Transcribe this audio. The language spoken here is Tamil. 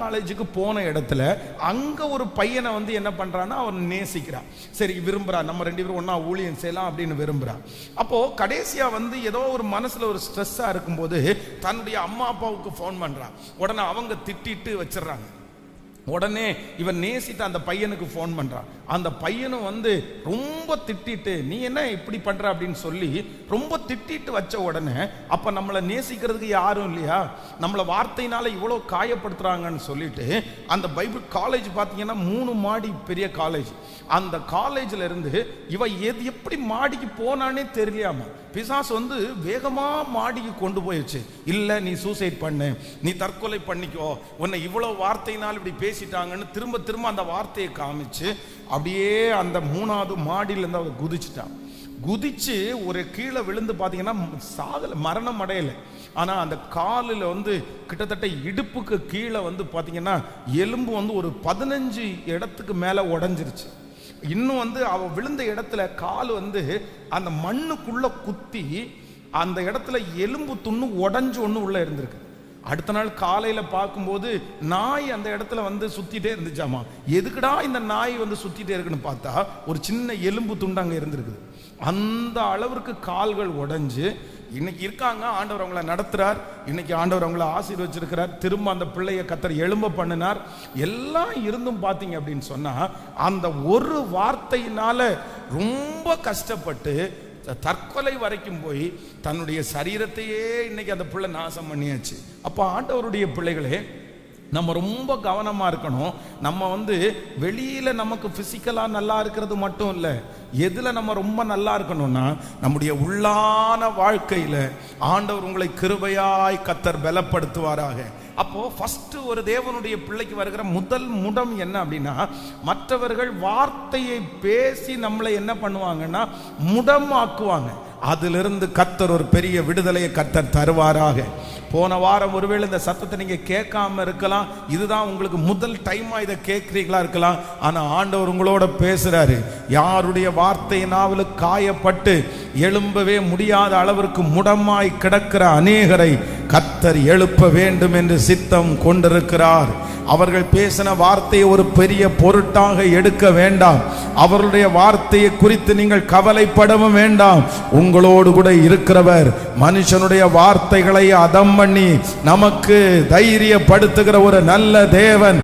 காலேஜுக்கு போன இடத்துல அங்கே ஒரு பையனை வந்து என்ன பண்ணுறான்னா அவன் நேசிக்கிறான் சரி விரும்புகிறான் நம்ம ரெண்டு பேரும் ஒன்றா ஊழியம் செய்யலாம் அப்படின்னு விரும்புகிறான் அப்போது கடைசியாக வந்து ஏதோ ஒரு மனசில் ஒரு ஸ்ட்ரெஸ்ஸாக இருக்கும்போது தன்னுடைய அம்மா அப்பாவுக்கு ஃபோன் பண்ணுறான் உடனே அவங்க திட்டிட்டு வச்சிடுறாங்க. உடனே இவன் நேசித்த அந்த பையனுக்கு ஃபோன் பண்ணுறான் அந்த பையனும் வந்து ரொம்ப திட்டிட்டு நீ என்ன இப்படி பண்ணுற அப்படின்னு சொல்லி ரொம்ப திட்டிட்டு வச்ச உடனே அப்போ நம்மளை நேசிக்கிறதுக்கு யாரும் இல்லையா? நம்மளை வார்த்தையினால இவ்வளோ காயப்படுத்துகிறாங்கன்னு சொல்லிட்டு அந்த பைபிள் காலேஜ் பார்த்தீங்கன்னா மூணு மாடி பெரிய காலேஜ் அந்த காலேஜில் இருந்து இவன் எது எப்படி மாடிக்கு போனானே தெரியலையாமா? பிசாஸ் வந்து வேகமாக மாடிக்கு கொண்டு போயிடுச்சு. இல்லை நீ சூசைட் பண்ணு. நீ தற்கொலை பண்ணிக்கோ. உன்னை இவ்வளோ வார்த்தையினால் இப்படி பேசி பேசிட்டாங்கன்னு திரும்ப திரும்ப அந்த வார்த்தையை காமிச்சு அப்படியே அந்த மூணாவது மாடியிலேருந்து அவர் குதிச்சுட்டான் குதிச்சிட்டான் குதிச்சு ஒரு கீழே விழுந்து பார்த்தீங்கன்னா சாகல மரணம் அடையலை. ஆனால் அந்த காலில் வந்து கிட்டத்தட்ட இடுப்புக்கு கீழே வந்து பார்த்தீங்கன்னா எலும்பு வந்து ஒரு பதினஞ்சு இடத்துக்கு மேலே உடஞ்சிருச்சு. இன்னும் வந்து அவள் விழுந்த இடத்துல கால் வந்து அந்த மண்ணுக்குள்ளே குத்தி அந்த இடத்துல எலும்பு துண்ணு உடஞ்சு ஒன்று உள்ளே இருந்திருக்கு. அடுத்த நாள் காலையில் பார்க்கும்போது நாய் அந்த இடத்துல வந்து சுற்றிட்டே இருந்துச்சாமா? எதுக்குடா இந்த நாய் வந்து சுற்றிட்டே இருக்குன்னு பார்த்தா ஒரு சின்ன எலும்பு துண்டு அங்கே இருந்திருக்குது. அந்த அளவிற்கு கால்கள் உடஞ்சு இன்னைக்கு இருக்காங்க ஆண்டவர் அவங்கள நடத்துறார் இன்னைக்கு ஆண்டவர் அவங்கள ஆசீர்வச்சிருக்கிறார் திரும்ப அந்த பிள்ளைய கத்தர் எலும்ப பண்ணினார். எல்லாம் இருந்தும் பார்த்தீங்க அப்படின்னு சொன்னால் அந்த ஒரு வார்த்தையினால ரொம்ப கஷ்டப்பட்டு தற்கொலை வரைக்கும் போய் தன்னுடைய சரீரத்தையே இன்னைக்கு அந்த பிள்ளை நாசம் பண்ணியாச்சு. அப்போ ஆண்டவருடைய பிள்ளைகளே நம்ம ரொம்ப கவனமாக இருக்கணும். நம்ம வந்து வெளியில் நமக்கு ஃபிசிக்கலாக நல்லா இருக்கிறது மட்டும் இல்லை எதில் நம்ம ரொம்ப நல்லா இருக்கணும்னா நம்முடைய உள்ளான வாழ்க்கையில் ஆண்டவர் உங்களை கிருபையாய் கத்தர் பலப்படுத்துவாராக. அப்போது ஃபஸ்ட்டு ஒரு தேவனுடைய பிள்ளைக்கு வருகிற முதல் முடம் என்ன அப்படின்னா மற்றவர்கள் வார்த்தையை பேசி நம்மளை என்ன பண்ணுவாங்கன்னா முடமாக்குவாங்க. அதிலிருந்து கத்தர் ஒரு பெரிய விடுதலையை கத்தர் தருவாராக. போன வாரம் ஒருவேளை இந்த சத்தத்தை நீங்கள் கேட்காம இருக்கலாம். இதுதான் உங்களுக்கு முதல் டைமாக இதை கேட்குறீங்களா இருக்கலாம். ஆனால் ஆண்டவர் உங்களோட பேசுகிறாரு யாருடைய வார்த்தையினாவில் காயப்பட்டு எழும்பவே முடியாத அளவிற்கு முடமாய் கிடக்கிற அநேகரை கத்தர் எழுப்ப வேண்டும் என்று சித்தம் கொண்டிருக்கிறார். அவர்கள் பேசின வார்த்தையை ஒரு பெரிய பொருட்டாக எடுக்க வேண்டாம். அவர்களுடைய வார்த்தையை குறித்து நீங்கள் கவலைப்படவும் வேண்டாம். உங்களோடு கூட இருக்கிறவர் மனுஷனுடைய வார்த்தைகளை அதம் பண்ணி நமக்கு தைரியப்படுத்துகிற ஒரு நல்ல தேவன்.